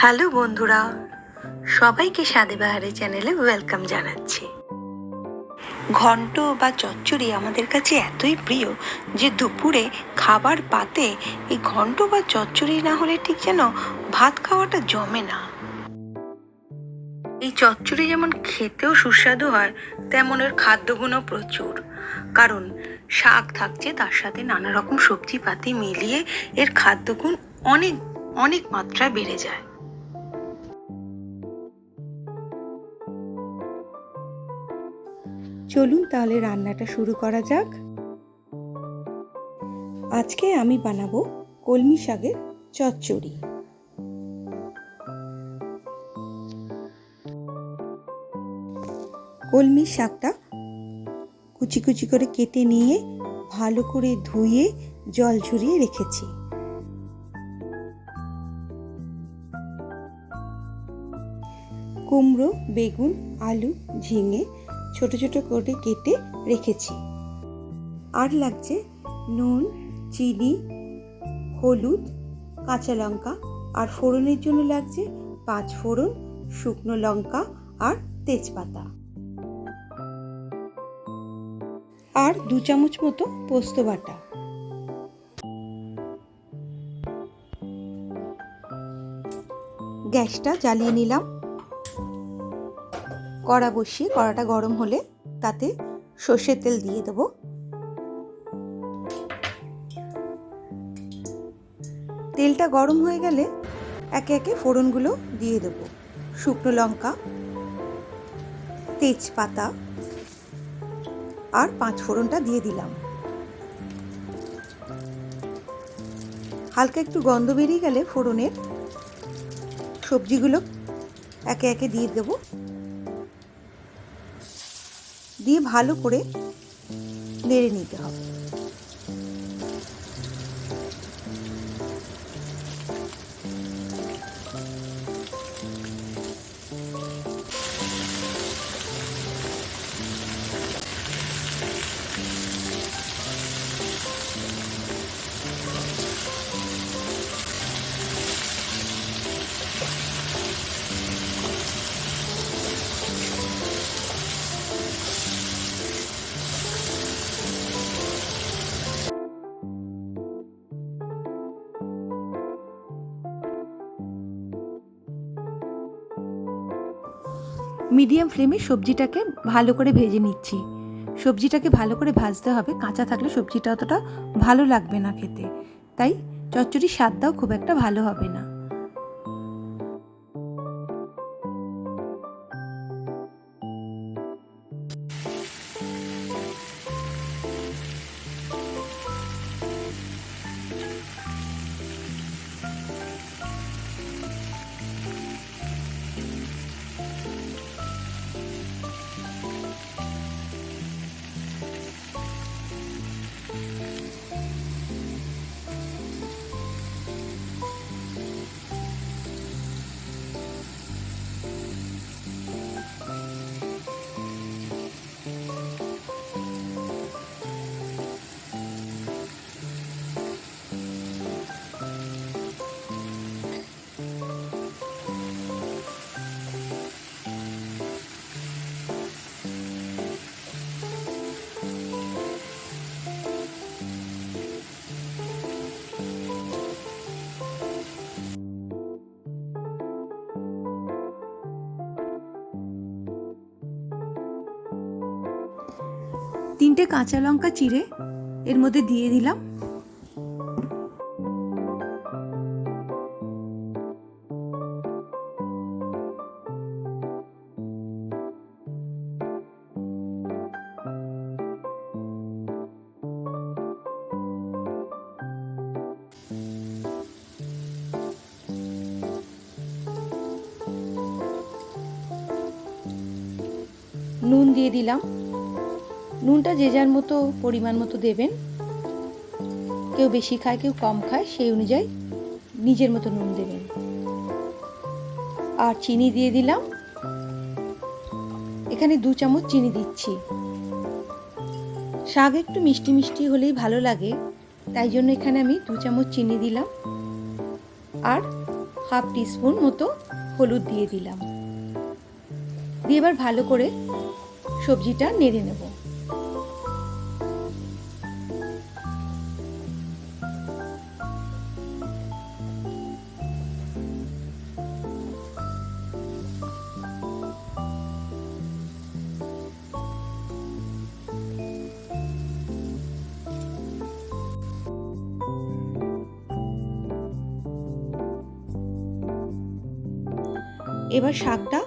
Hello বন্ধুরা, সবাইকে স্বাদে বাহারে চ্যানেলে ওয়েলকাম জানাচ্ছি। ঘন্ট বা চচ্চড়ি আমাদের কাছে এতই প্রিয় যে দুপুরে খাবার পাতে এই ঘন্ট বা চচ্চড়ি না হলে ঠিক যেন ভাত খাওয়াটা জমে না। এই চচ্চড়ি যেমন খেতেও সুস্বাদু হয়, তেমন এর খাদ্যগুণও প্রচুর। কারণ শাক থাকছে, তার সাথে নানা রকম সবজিপাতি মিলিয়ে এর খাদ্যগুণ অনেক অনেক মাত্রায় বেড়ে যায়। চলুন তাহলে রান্নাটা শুরু করা যাক। আজকে আমি বানাবো কলমি শাকের চচ্চড়ি। কলমি শাকটা কুচি কুচি করে কেটে নিয়ে ভালো করে ধুয়ে জল ঝরিয়ে রেখেছি। কুমড়ো, বেগুন, আলু, ঝিঙে ছোট ছোট করে কেটে রেখেছি। আর লাগছে নুন, চিনি, হলুদ, কাঁচা লঙ্কা আর ফোড়নের জন্য লাগছে পাঁচ ফোড়ন, শুকনো লঙ্কা আর তেজপাতা। আর দু চামচ মতো পোস্ত বাটা। গ্যাসটা জ্বালিয়ে নিলাম। কড়া বসিয়ে কড়াটা গরম হলে তাতে সর্ষের তেল দিয়ে দেব। তেলটা গরম হয়ে গেলে একে একে ফোড়নগুলো দিয়ে দেব। শুকনো লঙ্কা, তেজপাতা আর পাঁচ ফোড়নটা দিয়ে দিলাম। হালকা একটু গন্ধ বেরিয়ে গেলে ফোড়নের সবজিগুলো একে একে দিয়ে দেবো। দিয়ে ভালো করে নেড়ে নিতে হবে। মিডিয়াম ফ্লেমে সবজিটাকে ভালো করে ভেজে নিচ্ছি। সবজিটাকে ভালো করে ভাজতে হবে। কাঁচা থাকলে সবজিটা অতটা ভালো লাগবে না খেতে। তাই চচ্চড়ির স্বাদটাও খুব একটা ভালো হবে না। তিনটে কাঁচা লঙ্কা চিড়ে এর মধ্যে দিয়ে দিলাম। নুন দিয়ে দিলাম। নুনটা যে যার মতো পরিমাণ মতো দেবেন। কেউ বেশি খায়, কেউ কম খায়, সেই অনুযায়ী নিজের মতো নুন দেবেন। আর চিনি দিয়ে দিলাম। এখানে দু চামচ চিনি দিচ্ছি। শাক একটু মিষ্টি মিষ্টি হলেই ভালো লাগে, তাই জন্য এখানে আমি দু চামচ চিনি দিলাম। আর হাফ টিস্পুন মতো হলুদ দিয়ে দিলাম। দিয়ে এবার ভালো করে সবজিটা নেড়ে নেব। এবার শাকটা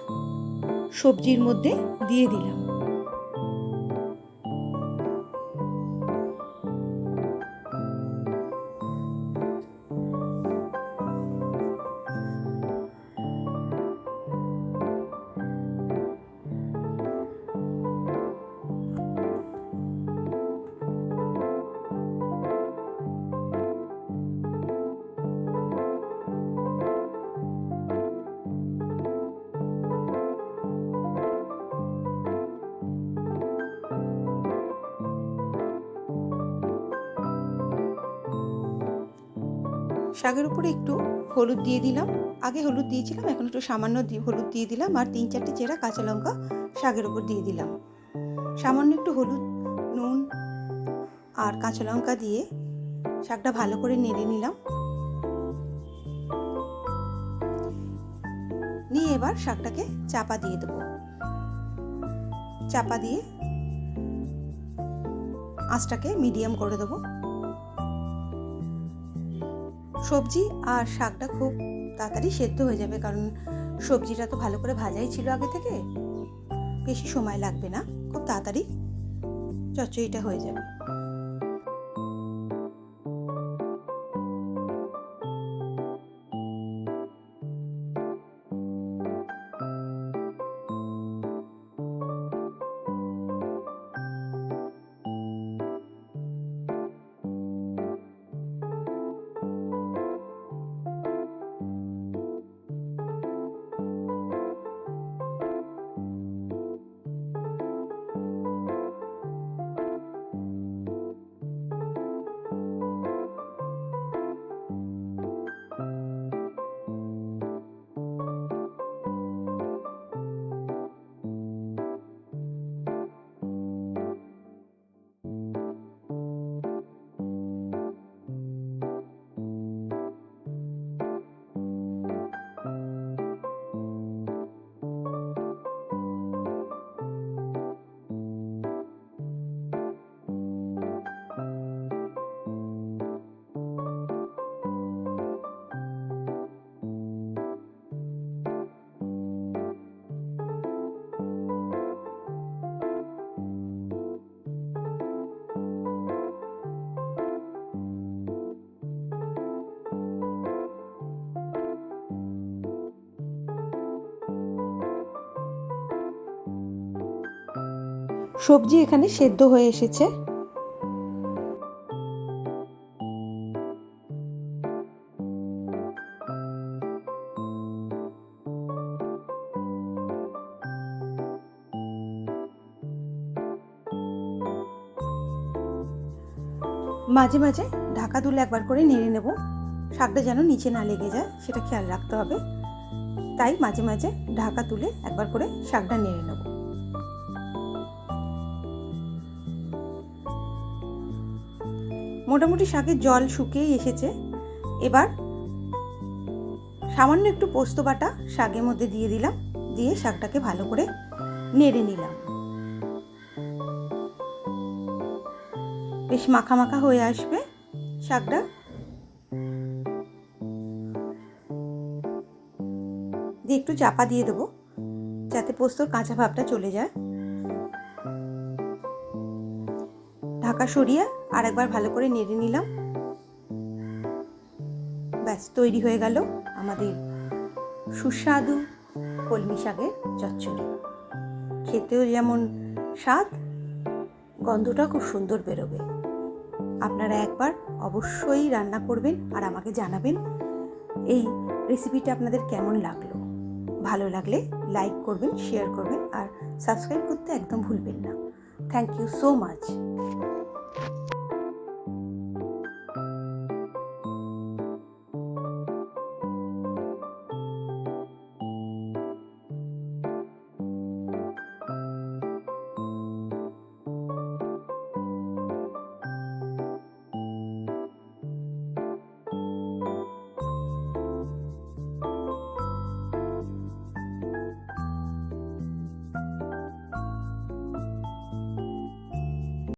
সবজির মধ্যে দিয়ে দিলাম। শাকের উপরে একটু হলুদ দিয়ে দিলাম। আগে হলুদ দিয়েছিলাম, এখন একটু সামান্য হলুদ দিয়ে দিলাম আর তিন চারটে চেরা কাঁচা লঙ্কা শাকের উপর দিয়ে দিলাম। সামান্য একটু হলুদ, নুন আর কাঁচা লঙ্কা দিয়ে শাকটা ভালো করে নেড়ে নিলাম। নিয়ে এবার শাকটাকে চাপা দিয়ে দেবো। চাপা দিয়ে আঁচটাকে মিডিয়াম করে দেবো। সবজি আর শাকটা খুব তাড়াতাড়ি সেদ্ধ হয়ে যাবে, কারণ সবজিটা তো ভালো করে ভাজাই ছিল আগে থেকে। বেশি সময় লাগবে না, খুব তাড়াতাড়ি চচ্চড়িটা হয়ে যাবে। সবজি এখানে সেদ্ধ হয়ে এসেছে। মাঝে মাঝে ঢাকা তুলে একবার করে নেড়ে নেব। শাকটা যেন নিচে না লেগে যায়, সেটা খেয়াল রাখতে হবে। তাই মাঝে মাঝে ঢাকা তুলে একবার করে শাকটা নেড়ে নেব। মোটামুটি শাকের জল শুকিয়েই এসেছে। এবার সামান্য একটু পোস্ত বাটা শাকের মধ্যে দিয়ে দিলাম, দিয়ে শাকটাকে ভালো করে নেড়ে নিলাম। বেশ মাখা মাখা হয়ে আসবে শাকটা। দিয়ে একটু চাপা দিয়ে দেবো, যাতে পোস্তর কাঁচা ভাবটা চলে যায়। ঢাকা সরিয়ে আর একবার ভালো করে নেড়ে নিলাম। ব্যাস, তৈরি হয়ে গেল আমাদের সুস্বাদু কলমি শাকের চচ্চড়ি। খেতেও যেমন স্বাদ, গন্ধটা খুব সুন্দর বেরোবে। আপনারা একবার অবশ্যই রান্না করবেন আর আমাকে জানাবেন এই রেসিপিটা আপনাদের কেমন লাগল। ভালো লাগলে লাইক করবেন শেয়ার করবেন আর সাবস্ক্রাইব করতে একদম ভুলবেন না। Thank you so much